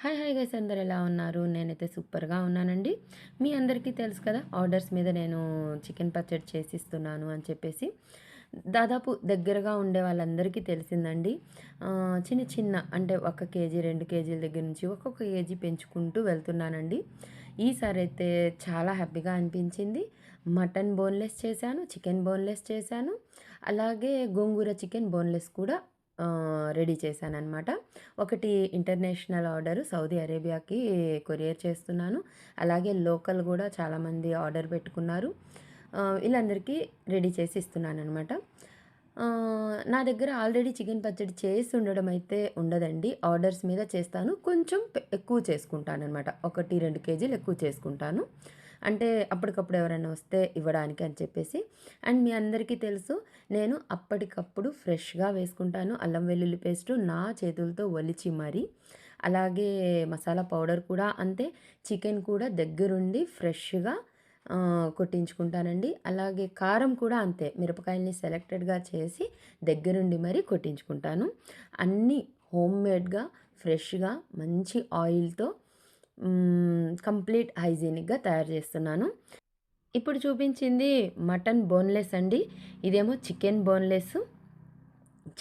Hi hi guys అందరు ఎలా ఉన్నారు? నేనైతే సూపర్గా ఉన్నానండి. మీ అందరికీ తెలుసు కదా ఆర్డర్స్ మీద నేను చికెన్ పచ్చడి చేసిస్తున్నాను అని చెప్పేసి. దాదాపు దగ్గరగా ఉండే వాళ్ళందరికీ తెలిసిందండి. చిన్న చిన్న అంటే ఒక కేజీ రెండు కేజీల దగ్గర నుంచి ఒక్కొక్క కేజీ పెంచుకుంటూ వెళ్తున్నానండి. ఈసారి అయితే చాలా హ్యాపీగా అనిపించింది. మటన్ బోన్లెస్ చేశాను చికెన్ బోన్లెస్ చేశాను. అలాగే గోంగూర చికెన్ బోన్లెస్ కూడా రెడీ చేశానమాట ఒకటి ఇంటర్నేషనల్ ఆర్డర్ సౌదీ అరేబియాకి కొరియర్ చేస్తున్నాను. అలాగే లోకల్ కూడా చాలామంది ఆర్డర్ పెట్టుకున్నారు. వీళ్ళందరికీ రెడీ చేసి ఇస్తున్నాను అనమాట నా దగ్గర ఆల్రెడీ చికెన్ పచ్చడి చేసి ఉండడం అయితే ఉండదండి. ఆర్డర్స్ మీద చేస్తాను. కొంచెం ఎక్కువ చేసుకుంటాను అనమాట ఒకటి రెండు కేజీలు ఎక్కువ చేసుకుంటాను. అంటే అప్పటికప్పుడు ఎవరైనా వస్తే ఇవ్వడానికి అని చెప్పేసి. అండ్ మీ అందరికీ తెలుసు నేను అప్పటికప్పుడు ఫ్రెష్గా వేసుకుంటాను. అల్లం వెల్లుల్లి పేస్ట్ నా చేతులతో ఒలిచి మరి. అలాగే మసాలా పౌడర్ కూడా అంతే. చికెన్ కూడా దగ్గరుండి ఫ్రెష్గా కొట్టించుకుంటానండి. అలాగే కారం కూడా అంతే. మిరపకాయల్ని సెలెక్టెడ్గా చేసి దగ్గరుండి మరీ కొట్టించుకుంటాను. అన్నీ హోమ్ మేడ్గా ఫ్రెష్గా మంచి ఆయిల్తో కంప్లీట్ హైజీనిక్గా తయారు చేస్తున్నాను. ఇప్పుడు చూపించింది మటన్ బోన్లెస్ అండి. ఇదేమో చికెన్ బోన్లెస్.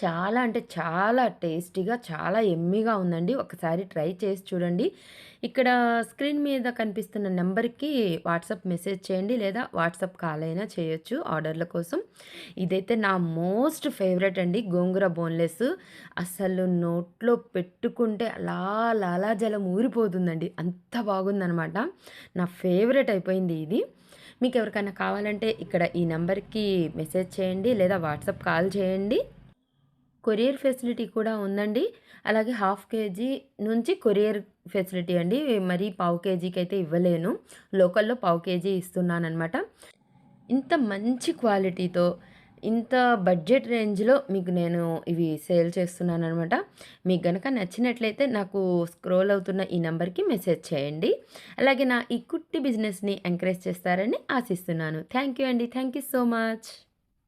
చాలా అంటే చాలా టేస్టీగా చాలా ఎమ్మీగా ఉందండి. ఒకసారి ట్రై చేసి చూడండి. ఇక్కడ స్క్రీన్ మీద కనిపిస్తున్న నెంబర్కి వాట్సాప్ మెసేజ్ చేయండి లేదా వాట్సాప్ కాల్ అయినా చేయొచ్చు ఆర్డర్ల కోసం. ఇదైతే నా మోస్ట్ ఫేవరెట్ అండి గోంగూర బోన్లెస్. అసలు నోట్లో పెట్టుకుంటే అలా లాలాజలం ఊరిపోతుందండి. అంత బాగుందనమాట నా ఫేవరెట్ అయిపోయింది ఇది. మీకు ఎవరికైనా కావాలంటే ఇక్కడ ఈ నెంబర్కి మెసేజ్ చేయండి లేదా వాట్సాప్ కాల్ చేయండి. కొరియర్ ఫెసిలిటీ కూడా ఉందండి. అలాగే హాఫ్ కేజీ నుంచి కొరియర్ ఫెసిలిటీ అండి. మరి పావు కేజీకి అయితే ఇవ్వలేను. లోకల్లో పావు కేజీ ఇస్తున్నానమాట ఇంత మంచి క్వాలిటీతో ఇంత బడ్జెట్ రేంజ్లో మీకు నేను ఇవి సేల్ చేస్తున్నాను అనమాట మీకు గనక నచ్చినట్లయితే నాకు స్క్రోల్ అవుతున్న ఈ నెంబర్కి మెసేజ్ చేయండి. అలాగే నా ఈ కుట్టి బిజినెస్ని ఎంకరేజ్ చేస్తారని ఆశిస్తున్నాను. థ్యాంక్ యూ అండి. Thank you so much.